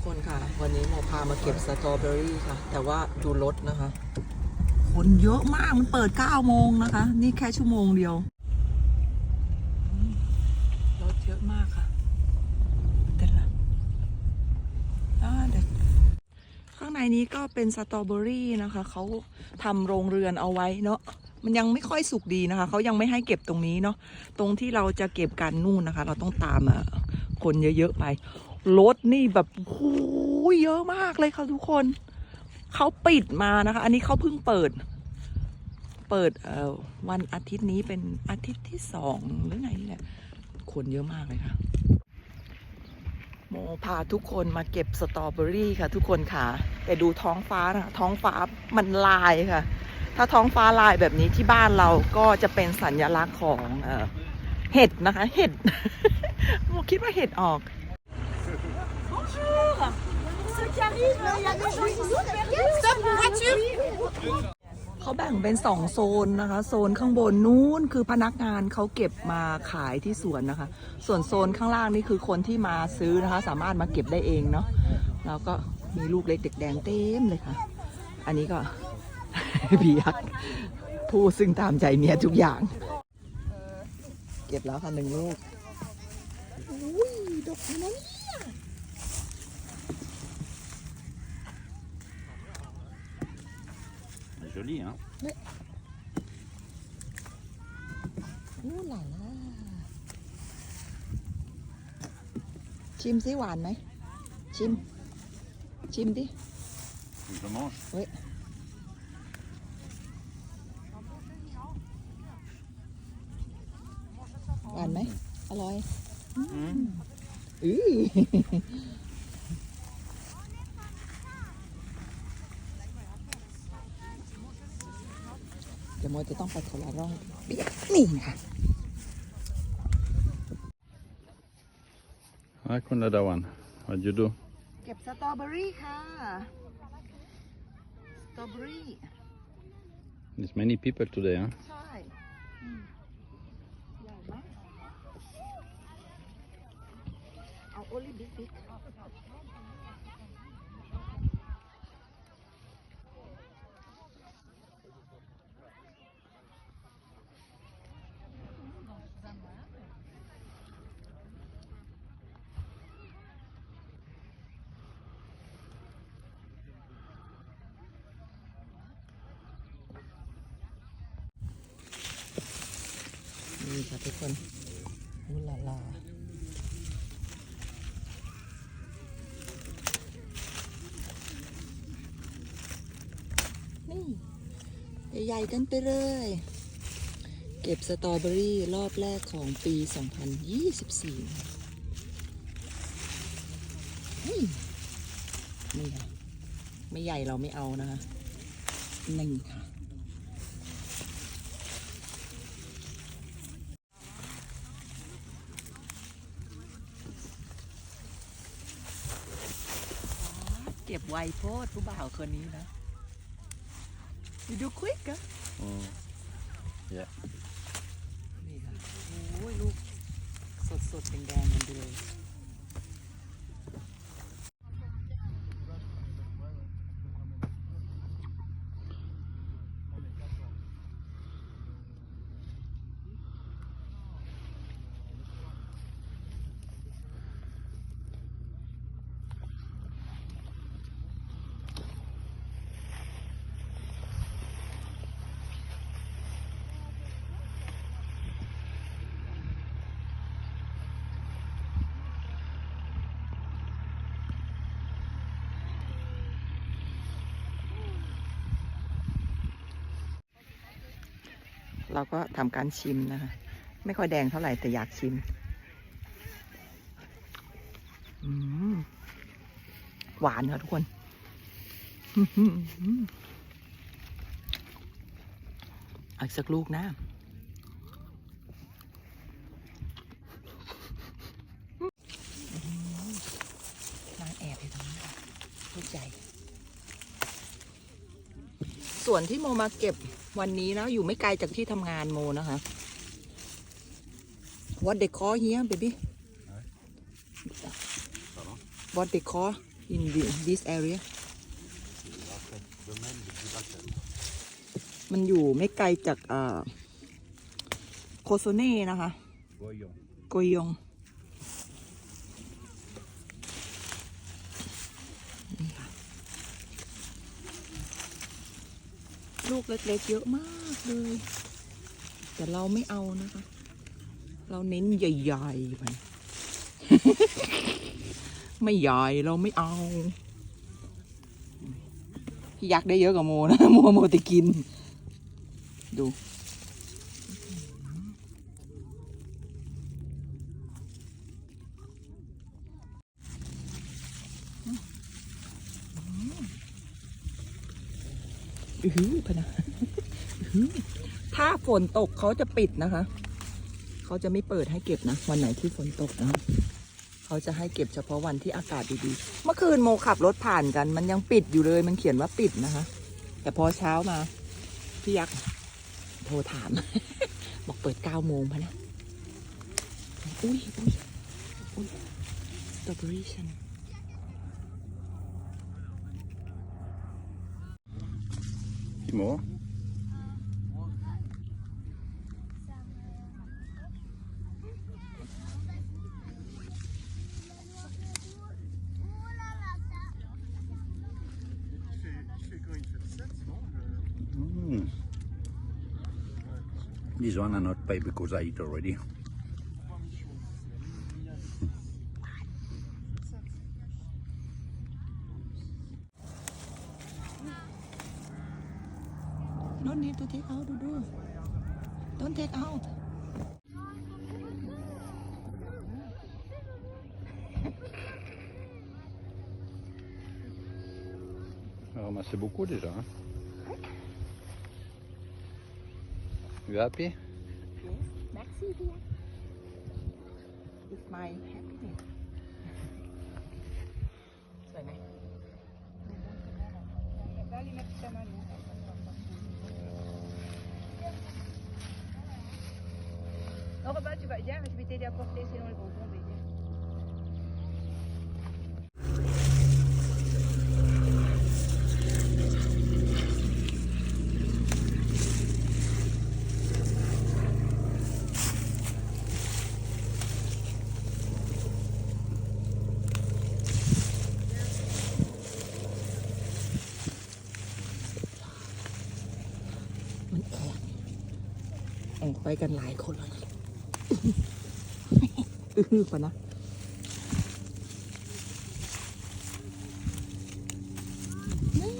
กคนค่ะ วันนี้โมพามาเก็บสตรอเบอรี่ค่ะ แต่ว่าดูรถนะคะ คนเยอะมากมันเปิด 9 โมงนะคะ นี่แค่ชั่วโมงเดียว รถเยอะมากค่ะเด็ดละอ่าเด็ดข้างในนี้ก็เป็นสตรอเบอรี่นะคะ เขาทำโรงเรือนเอาไว้เนาะมันยังไม่ค่อยสุกดีนะคะ เขายังไม่ให้เก็บตรงนี้เนาะ ตรงที่เราจะเก็บกันนู่นนะคะ เราต้องตามอะคนเยอะๆไป รถนี่แบบโอ้เยอะมากเลยค่ะทุกคน เขาปิดมานะคะ อันนี้เขาเพิ่งเปิด เปิดเอ่อวันอาทิตย์นี้เป็นอาทิตย์ที่สองหรือไงนี่แหละคนเยอะมากเลยค่ะ โมพาทุกคนมาเก็บสตรอเบอรี่ค่ะ ทุกคนค่ะ แต่ดูท้องฟ้านะคะท้องฟ้ามันลายค่ะ ถ้าท้องฟ้าลายแบบนี้ที่บ้านเราก็จะเป็นสัญลักษณ์ของเอ่อเห็ดนะคะ เห็ดโมคิดว่าเห็ดออก Stop voiture เขาแบ่งเป็นสองโซนนะคะ โซนข้างบนนู้นคือพนักงานเขาเก็บมาขายที่สวนนะคะ ส่วนโซนข้างล่างนี่คือคนที่มาซื้อนะคะ สามารถมาเก็บได้เองเนาะแล้วก็มีลูกเล็กเด็กแดงเต็มเลยค่ะ อันนี้ก็ พี่ยักษ์ผู้ซึ่งตามใจเมียทุกอย่าง เก็บแล้วค่ะหนึ่งลูกอุ้ยดกนะ Joli, hein อู้หลาล่าชิมสิหวานไหมชิมชิมดิ Je mange. หวานไห มอร่อย Mmh. อือเดี๋ยวโมจะต้องไปคนละร่องเปียกนี่ค่ะ Hi, Kunadawan. What you do? เก็บสตรอเบอรี่ค่ะ สตรอเบอรี่ There's many people today, huh? ใช่ใหญ่มากเอาโอลิบิฟิก นี่ ค่ะทุกคนอุลาลานี่ใหญ่ๆกันไปเลย เก็บสตรอเบอรี่รอบแรกของปี 2024เฮ้ยนี่ค่ะไม่ใหญ่เราไม่เอานะคะนี่ค่ะ ไวโพดผู้บ่าวคนนี้นะ You do quick อะ Mm. Yeah. นี่ค่ะโอ้ยลูกสดสดๆแดงๆกันไปเลย เราก็ทำการชิมนะคะ ไม่ค่อยแดงเท่าไหร่แต่อยากชิมหวานค่ะทุกคน อีกสักลูกนะ นางแอบอยู่ตรงนี้ค่ะลูกใหญ่ ส่วนที่โมมาเก็บวันนี้นะ อยู่ไม่ไกลจากที่ทำงานโมนะคะ What they call here baby Pardon What they call in the, this area มันอยู่ไม่ไกลจากเอ่อโคโซเน่นะคะ Goyon. โกยองนี่ค่ะ ลูกเล็กๆเยอะมากเลย แต่เราไม่เอานะคะ เราเน้นใหญ่ๆไปไม่ใหญ่เราไม่เอาพี่ยักษ์ได้เยอะกว่าโมนะโมโมติกิน ดู อือหือพนะถ้าฝนตกเขาจะปิดนะคะ เขาจะไม่เปิดให้เก็บนะ วันไหนที่ฝนตกนะคะเขาจะให้เก็บเฉพาะวันที่อากาศดีๆ เมื่อคืนโมขับรถผ่านกัน มันยังปิดอยู่เลย มันเขียนว่าปิดนะคะ แต่พอเช้ามา พี่ยักษ์โทรถาม บอกเปิดเก้าโมงพะนะ อุ้ยอุ้ยอุ้ยสตรอเบอรี่ฉัน Timo? Mm. This one are not pay because I eat already. moi c'est beaucoup déjà. Hein. You happy? Yes, merci dear. It's my happiness. Hein. Non, Robin, tu vas bien, je vais t'aider à porter, sinon elles vont tomber. มันแอบแอบไปกันหลายคนแล้วนะอื้อหือปะนะนี่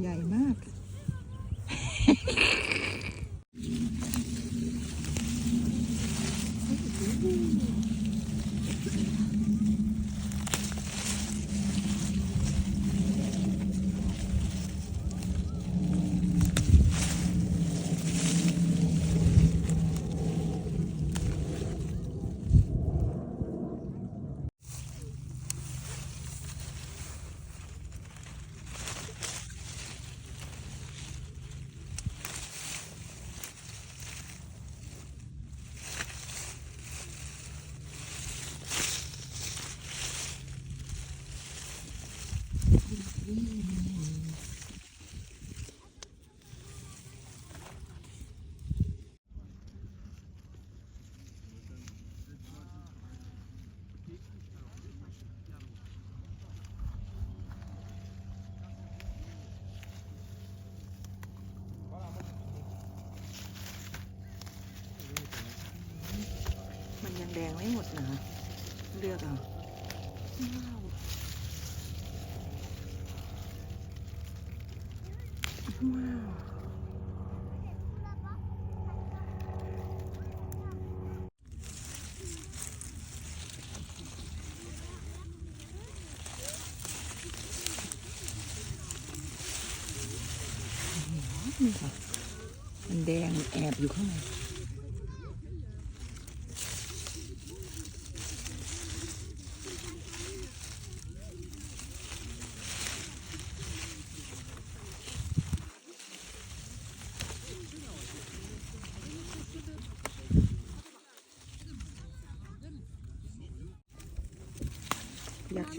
ใหญ่มาก มันยั งแดงไม่หมดนะเลือกเอาว้าวว้าวนี่ค่ะมันแดงแอบอยู่ข้างใน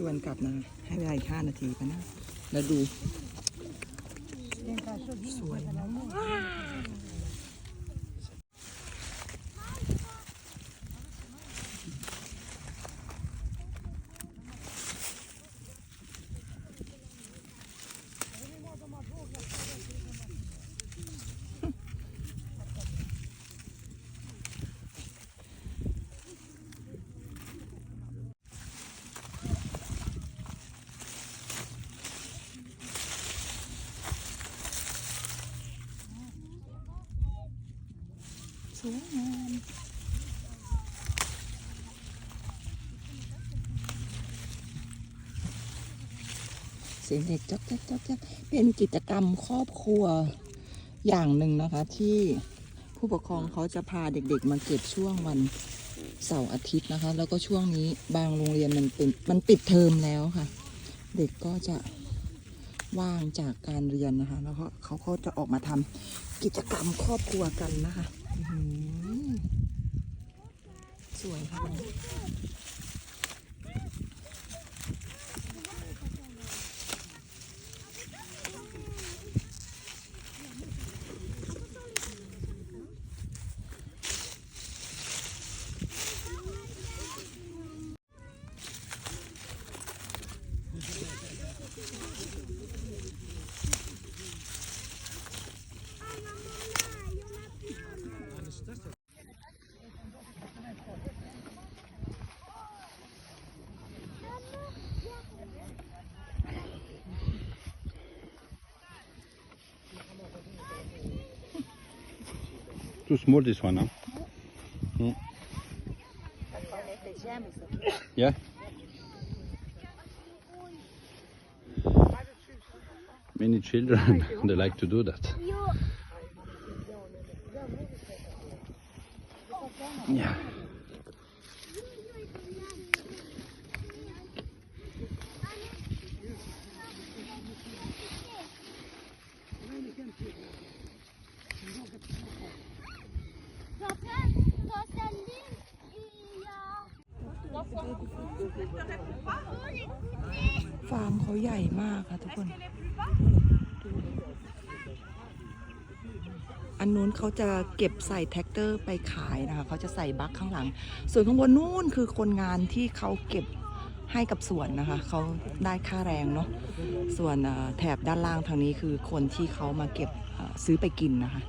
วนกลับนะ ให้เวลาอีกห้านาทีไปนะ แล้วดู สวยงามเสียงเด็กจ๊อกจ๊อกจ๊อกจ๊อกเป็นกิจกรรมครอบครัวอย่างหนึ่งนะคะ ที่ผู้ปกครองเขาจะพาเด็กๆ มาเก็บช่วงวันเสาร์อาทิตย์นะคะ แล้วก็ช่วงนี้บางโรงเรียนมันเป็นมันปิดเทอมแล้วค่ะ เด็กก็จะว่างจากการเรียนนะคะ แล้วก็เขาก็จะออกมาทำกิจกรรมครอบครัวกันนะคะ สวยค่ะ Too small this one, huh? Mm. Yeah. Many children, they like to do that. Yeah. ฟาร์มเขาใหญ่มากค่ะทุกคน อันนู้นเขาจะเก็บใส่แท็กเตอร์ไปขายนะคะเขาจะใส่บัคข้างหลัง ส่วนข้างบนนู่นคือคนงานที่เขาเก็บให้กับสวนนะคะเขาได้ค่าแรงเนาะส่วนแถบด้านล่างทางนี้คือคนที่เขามาเก็บซื้อไปกินนะคะ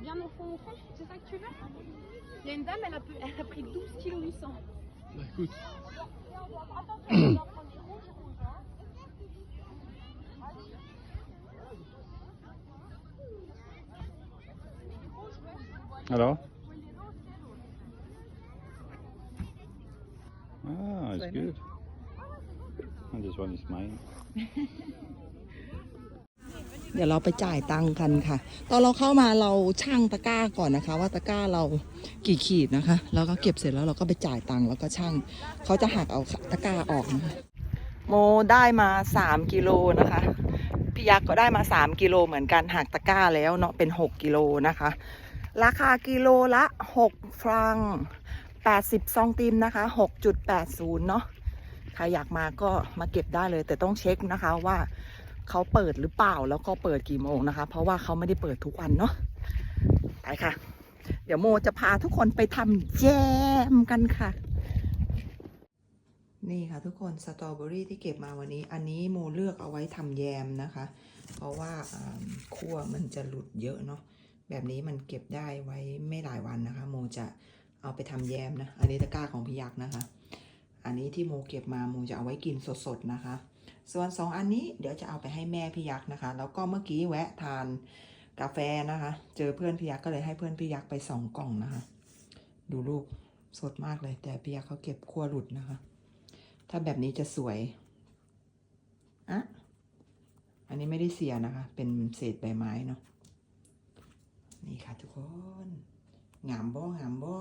bien au fond, au fond, c'est ça que tu veux? Il y a une dame, elle a, pu- elle a pris 12 kg 800. Hello? Ah, it's good. And this one is mine. เดี๋ยวเราไปจ่ายตังค์กันค่ะ ตอนเราเข้ามาเราช่างตะกร้าก่อนนะคะ ว่าตะกร้าเรากี่ขีดนะคะ แล้วก็เก็บเสร็จแล้วเราก็ไปจ่ายตังค์แล้วก็ช่างเขาจะหักเอาตะกร้าออกนะคะโมได้มา3กิโลนะคะพี่ยักษ์ก็ได้มา 3กิโลเหมือนกันหักตะกร้าแล้วเนาะเป็น 6กิโลนะคะ ราคากิโลละ 6ฟรัง 80 ซองติมนะคะ 6.80 เนาะใครอยากมาก็มาเก็บได้เลย แต่ต้องเช็คนะคะว่า เขาเปิดหรือเปล่าแล้วก็เปิดกี่โมงนะคะ เพราะว่าเขาไม่ได้เปิดทุกวันเนาะไปค่ะ เดี๋ยวโมจะพาทุกคนไปทำแจมกันค่ะ นี่ค่ะทุกคนสตรอเบอรี่ที่เก็บมาวันนี้ อันนี้โมเลือกเอาไว้ทำแยมนะคะ เพราะว่าคั่วมันจะหลุดเยอะเนาะแบบนี้มันเก็บได้ไว้ไม่หลายวันนะคะ โมจะเอาไปทำแยมนะ อันนี้ตะกร้าของพี่ยักษ์นะคะ อันนี้ที่โมเก็บมาโมจะเอาไว้กินสดๆนะคะ ส่วนสองอันนี้เดี๋ยวจะเอาไปให้แม่พี่ยักษ์นะคะ แล้วก็เมื่อกี้แวะทานกาแฟนะคะ เจอเพื่อนพี่ยักษ์ก็เลยให้เพื่อนพี่ยักษ์ไปสองกล่องนะคะ ดูลูกสดมากเลย แต่พี่ยักษ์เขาเก็บขั้วหลุดนะคะ ถ้าแบบนี้จะสวยอะอันนี้ไม่ได้เสียนะคะ เป็นเศษใบไม้เนาะนี่ค่ะทุกคน งามบ่งามบ่